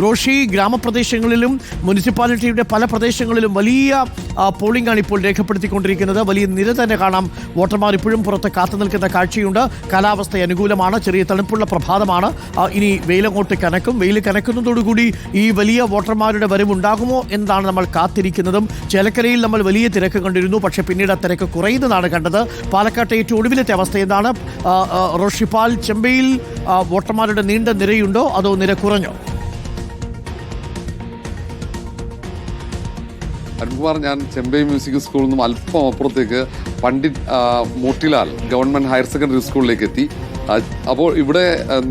റോഷി ഗ്രാമപ്രദേശങ്ങളിലും മുനിസിപ്പാലിറ്റിയുടെ പല പ്രദേശങ്ങളിലും വലിയ പോളിംഗാണ് ഇപ്പോൾ രേഖപ്പെടുത്തിക്കൊണ്ടിരിക്കുന്നത്. വലിയ നിര തന്നെ കാണാം. വോട്ടർമാർ ഇപ്പോഴും പുറത്ത് കാത്തു നിൽക്കുന്ന കാഴ്ചയുണ്ട്. കാലാവസ്ഥ അനുകൂലമാണ്. ചെറിയ തണുപ്പുള്ള പ്രഭാതമാണ്. ഇനി വെയിലങ്ങോട്ട് കനക്കും. വെയിൽ കനക്കുന്നതോടുകൂടി ഈ വലിയ വോട്ടർമാരുടെ വരവുണ്ടാകുമോ എന്നാണ് നമ്മൾ കാത്തിരിക്കുന്നതും. ചേലക്കരയിൽ നമ്മൾ വലിയ തിരക്ക് കണ്ടിരുന്നു. പക്ഷേ പിന്നീട് ആ തിരക്ക് കുറയുന്നതാണ് കണ്ടത്. പാലക്കാട്ടെ ഏറ്റവും ഒടുവിലത്തെ അവസ്ഥ എന്താണ്? റോഷിപ്പാൽ ചെമ്പയിൽ വോട്ടർമാരുടെ നീണ്ട നിരയുണ്ടോ? അതോ നിര കുറഞ്ഞോ? അരുൺകുമാർ ഞാൻ ചെമ്പൈ മ്യൂസിക് സ്കൂളിൽ നിന്നും അല്പം അപ്പുറത്തേക്ക് Pandit Motilal government higher secondary സ്കൂളിലേക്ക് എത്തി. അപ്പോൾ ഇവിടെ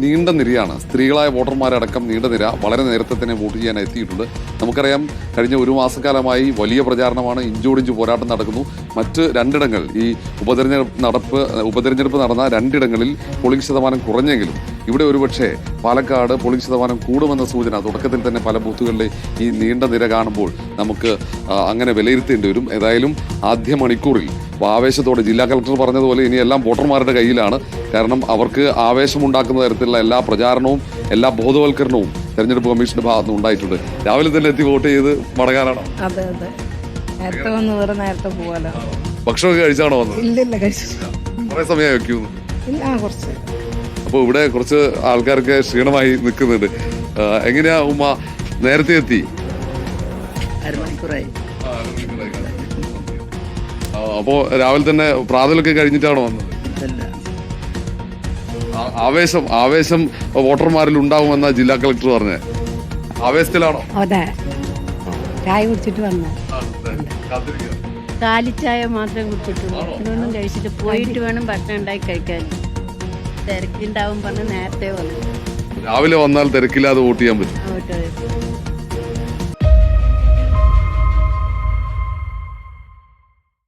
നീണ്ട നിരയാണ്. സ്ത്രീകളായ വോട്ടർമാരടക്കം നീണ്ട നിര. വളരെ നേരത്തെ തന്നെ വോട്ട് ചെയ്യാൻ എത്തിയിട്ടുണ്ട്. നമുക്കറിയാം കഴിഞ്ഞ ഒരു മാസക്കാലമായി വലിയ പ്രചാരണമാണ്. ഇഞ്ചോടിഞ്ച് പോരാട്ടം നടക്കുന്നു. മറ്റ് രണ്ടിടങ്ങൾ. ഈ ഉപതെരഞ്ഞെടുപ്പ് നടപ്പ് ഉപതെരഞ്ഞെടുപ്പ് നടന്ന രണ്ടിടങ്ങളിൽ പോളിംഗ് ശതമാനം കുറഞ്ഞെങ്കിലും ഇവിടെ ഒരുപക്ഷെ പാലക്കാട് പോളിംഗ് ശതമാനം കൂടുമെന്ന സൂചന തുടക്കത്തിൽ തന്നെ പല ബൂത്തുകളിലെ ഈ നീണ്ട നിര കാണുമ്പോൾ നമുക്ക് അങ്ങനെ വിലയിരുത്തേണ്ടി വരും. ഏതായാലും ആദ്യ മണിക്കൂറിൽ ആവേശത്തോടെ ജില്ലാ കളക്ടർ പറഞ്ഞതുപോലെ ഇനി എല്ലാം വോട്ടർമാരുടെ കയ്യിലാണ്. കാരണം അവർക്ക് ആവേശമുണ്ടാക്കുന്ന തരത്തിലുള്ള എല്ലാ പ്രചാരണവും എല്ലാ ബോധവൽക്കരണവും തെരഞ്ഞെടുപ്പ് കമ്മീഷന്റെ ഭാഗത്തുനിന്ന് ഉണ്ടായിട്ടുണ്ട്. രാവിലെ തന്നെ എത്തി വോട്ട് ചെയ്ത് മടങ്ങാനാണോ? അതെ അതെ. നേരത്തെ വന്ന് വേറെ നേരത്തെ പോവാലോ. ഭക്ഷണമൊക്കെ കഴിച്ചാണോ വന്നത്? ഇല്ലില്ല കഴിച്ചു. കുറേ സമയം വെക്കുന്നു. ഇല്ല ആ കുറച്ച്. അപ്പോൾ ഇവിടെ കുറച്ച് ആൾക്കാർക്ക് ക്ഷീണമായി നിൽക്കുന്നുണ്ട്. ആ, എങ്ങനെയാ ഉമ്മ നേരത്തെ എത്തി? അരമണിക്കൂറായി. ആ, അപ്പോ രാവിലെ തന്നെ പ്രാതലൊക്കെ കഴിഞ്ഞിട്ടാണോ വന്നത്? ഇതല്ല ആ- ആവേശം ആവേശം വോട്ടർമാരിൽ ഉണ്ടാവുമെന്ന ജില്ലാ കളക്ടർ പറഞ്ഞേ. ആവേശത്തിലാണോ? അതെ. ചായ കുടിച്ചിട്ട് വന്നു. കാലിച്ചായ മാത്രം കുടിച്ചിട്ടുള്ളൂ. ഇതൊന്നും കഴിച്ചിട്ട് പോയിട്ട് വേണം ഭക്ഷണം ഉണ്ടാക്കി കഴിക്കാൻ. തിരക്കുണ്ടാവും പറഞ്ഞ് നേരത്തെ വന്നു. രാവിലെ വന്നാൽ തിരക്കില്ലാതെ വോട്ട് ചെയ്യാൻ പറ്റും.